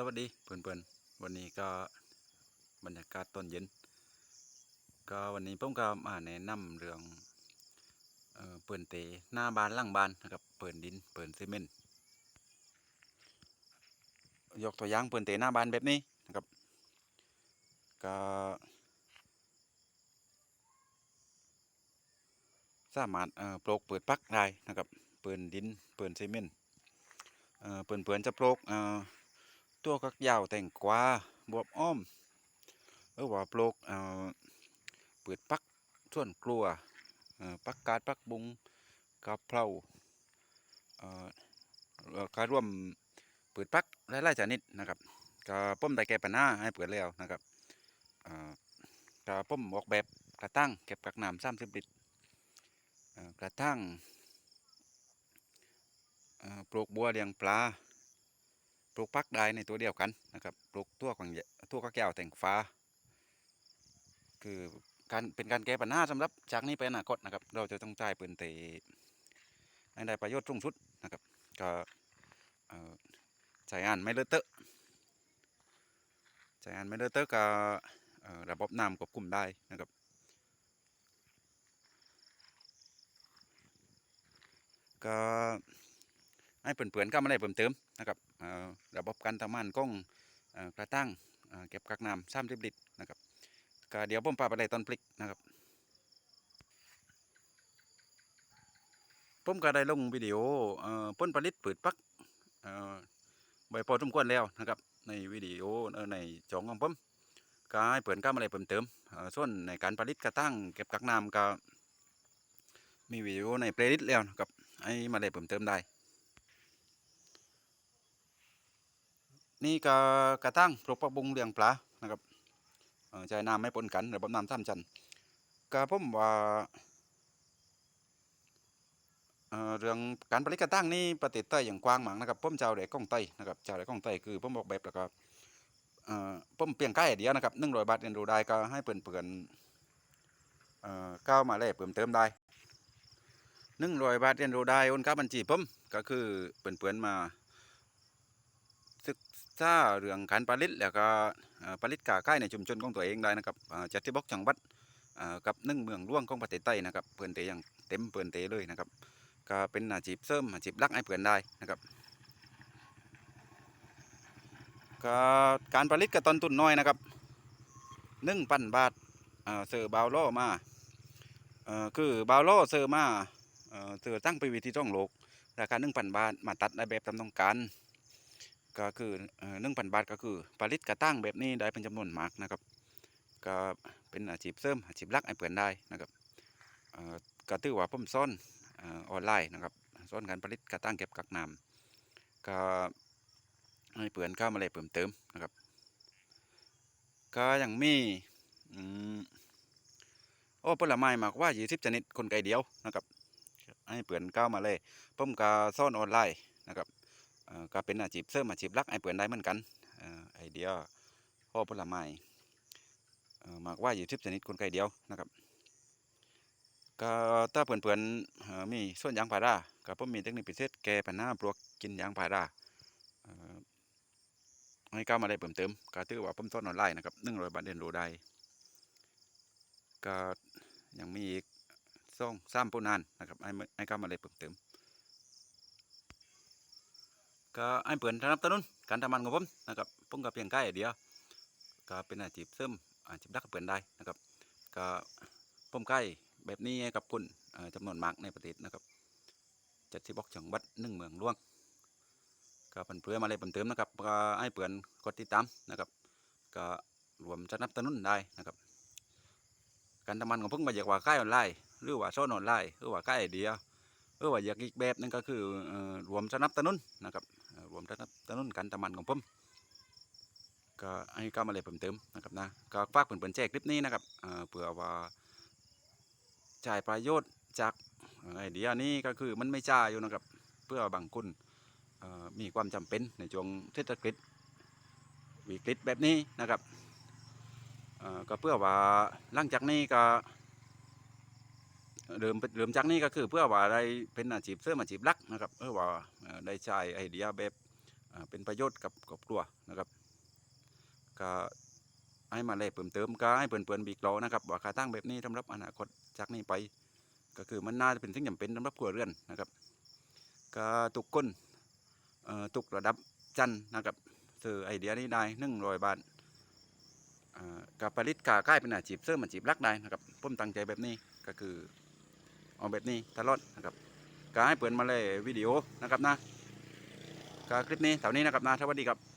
สวัสดีเพื่อนๆวันนี้ก็บรรยากาศตอนเย็น ก็วันนี้ผมก็มาแนะนำเรื่องเอ่อเปิ่นเตหน้าบ้านล่างบ้านนะครับเปิ่นดินเปิ่นซีเมนต์ยกตัวอย่างเปิ่นเตหน้าบ้านแบบนี้นะครับก็สามารถเออปลูกเปิดปักได้นะครับเปิ่นดินเปิ่นซีเมนต์เอ่อเปิ่นเปิ่นจะปลูกเออ ตัวกักยาวแต่งกวาบวบอ้อมหรือว่าปลูกเอ่อเปิดปักส่วนกลัวเอ่อปักกาดปักบุงกะเพราเอ่อก็ร่วมเปิดปักหลายๆชนิดนะครับก็ป้มได้แก้ปัญหาให้เปิดแล้วนะครับเอ่อก็ป้มออกแบบกระตั้งเก็บกักน้ำสามสิบลิตรกระทั่งปลูกบัวเลี้ยงปลา ลูกพักได้ในตัวเดียวกันนะครับปลูกตัวกวางตัวกระแก้วแต่งฟ้า คือการเป็นการแก้ปัญหาสำหรับจากนี้ไปอนาคตนะครับ เราจะต้องจ่ายปืนเตะให้ได้ประโยชน์สูงสุดนะครับ ก็เอ่อใช้งานไม่เลอะเทอะใช้งานไม่เลอะเทอะก็ระบบน้ำควบคุมได้นะครับก็ให้เปื่อนๆก็ไมาได้เพิ่มเติมนะครับ ระบบการทำงานกล้องกระตั้งเก็บกักน้ำซ้ำสิบลิตรนะครับก็เดี๋ยวผมพาไปได้ตอนพลิกนะครับผมก็ได้ลงวิดีโอเอ่อผลิตผืดปักเอ่อใบพอสมควรแล้วนะครับในวิดีโอในจองของผมก็ให้เปื่อนก็มาได้เพิ่มเติมส่วนในการผลิตกระตั้งเก็บกักน้ำก็มีวิดีโอในเพลย์ลิสต์แล้วนะครับให้มาได้เพิ่มเติมได้ นี่ก็กระตั้งปลูกผักบุ้งเลี้ยงปลานะครับใช้น้ำไม่ปนกันระบบน้ำท่ามจันก็ผมว่าเอ่อเรื่องการผลิตกระตั้งนี่ประเทศไต้อย่างกว้างมากนะครับผมเจ้าเด็กก้องไต้นะครับเจ้าเด็กก้องไต้คือผมบอกแบบแล้วก็เอ่อผมเพียงใกล้เดียวนะครับหนึ่งร้อยบาทเรียนรู้ได้ก็ให้เปิ่นเปิ่นๆเอ่อก้าวมาแลกเพิ่มเติมได้หนึ่งร้อยบาทเรียนรู้ได้โอนเข้าบัญชีผมก็คือเปิ่นเปิ่นมา ถ้าเรื่องการผลิตแล้วก็ผลิตกาไก่ในชุมชนของตัวเองได้นะครับจัดที่บกจังหวัดกับนึ่งเมืองหลวงของประเทศไทยนะครับเพื่อนเตอย่างเต็มเพื่อนเตเลยนะครับก็เป็นอาชีพเสริมอาชีพหลักให้เพื่อนได้นะครับก็การผลิตกับต้นทุนน้อยนะครับหนึ่งพันบาทเอ่อเสือบาวโลมาเอ่อคือบาวโลเสือมาเอ่อเสือตั้งไปวิธีจ้องโลกราคาหนึ่งพันบาทมาตัดในแบบตามต้องการ ก็คือหนึ่งพันบาทก็คือผลิตกระตั้งแบบนี้ได้เป็นจำนวนมากนะครับ ก็เป็นอาชีพเสริมอาชีพลักให้เพื่อนได้นะครับก็ถือว่าผมสอนอออนไลน์นะครับสอนการผลิตกระตั้งเก็บกักน้ำก็ให้เพื่อนเข้ามาเลยเพิ่มเติมนะครับ ก็ยังมีอืมโอ้ผลไม้มากว่า20ชนิดคนไก่เดียวนะครับ ให้เพื่อนเข้ามาเลยผมก็สอนออนไลน์นะครับ ก็เป็นอาชีพเสริมอาชีพลักให้เปิดได้เหมือนกันอไอเดียพ่อผลไม้เอ่อมากว่าอยู่ทิพชนิดคนไก่เดียวนะครับก็ถ้าเพื่อนๆเอ่อมีส่วนยางพาราก็ผมมีเทคนิคพิเศษแก้ปัญหาปลวกกินยางพาราให้ก้าวมาได้เพิ่มเติมก็ถือว่าผมสอนออนไลน์นะครับหนึ่งร้อยบาทเรียนรู้ได้ก็ยังมีอีกสองสามปูนานนะครับให้มาให้ก้าวมาได้เพิ่มเติม ก็ให้เปิดสนับสนุนการทำงานของผมนะครับผมก็เพียงแค่เดียวก็เป็นอาชีพเสริมอาชีพหลักเปิดได้นะครับก็ผมใกล้แบบนี้กับคุณจำนวนมากในประเทศนะครับจัดที่บอกจังหวัดหนึ่งเมืองหลวงก็เป็นเพื่อมาเลยเพิ่มเติมนะครับก็ให้เปิดกดติดตามนะครับก็รวมสนับสนุนได้นะครับ การทำงานของผมมาอยากว่าค่ายออนไลน์หรือว่าโซนออนไลน์หรือว่าค่ายไอเดียหรือว่าอยากอีกแบบนึงก็คือรวมสนับสนุนนะครับ รวมทั้งถนนกันตะมันของผมก็ให้ก็มาเลยเพิ่มเติมนะครับนะก็ฝากเพื่อนๆแชร์คลิปนี้นะครับเผื่อว่าจ่ายประโยชน์จากเอ่อไอเดียนี้ก็คือมันไม่จ่ายอยู่นะครับ เพื่อบางคนมีความจำเป็นในช่วงเศรษฐกิจวิกฤตแบบนี้นะครับก็เพื่อว่าหลังจากนี้ก็ เริ่มเริ่มจากนี้ก็คือเพื่อว่าได้เป็นอาชีพเสริมอาชีพหลักนะครับเพื่อว่าได้ใช้ไอเดียแบบเป็นประโยชน์กับครอบครัวนะครับก็ให้มาแลกเพิ่มเติมก็ให้เปิ่นๆบีกรอนะครับว่าค่าตั้งแบบนี้สำหรับอนาคตจากนี้ไป ก็คือมันน่าจะเป็นสิ่งจำเป็นสำหรับครัวเรือนนะครับก็ทุกคนเอ่อทุกระดับชั้นนะครับซื้อไอเดียนี้ได้หนึ่งร้อยบาทกับผลิตกาใกล้เป็นอาชีพเสริมอาชีพหลักได้นะครับผมตั้งใจแบบนี้ก็คือ เอาแบบนี้ตลอดนะครับก็ให้เปิดมาเลยวิดีโอนะครับนะก็คลิปนี้เท่านี้นะครับนะสวัสดีครับ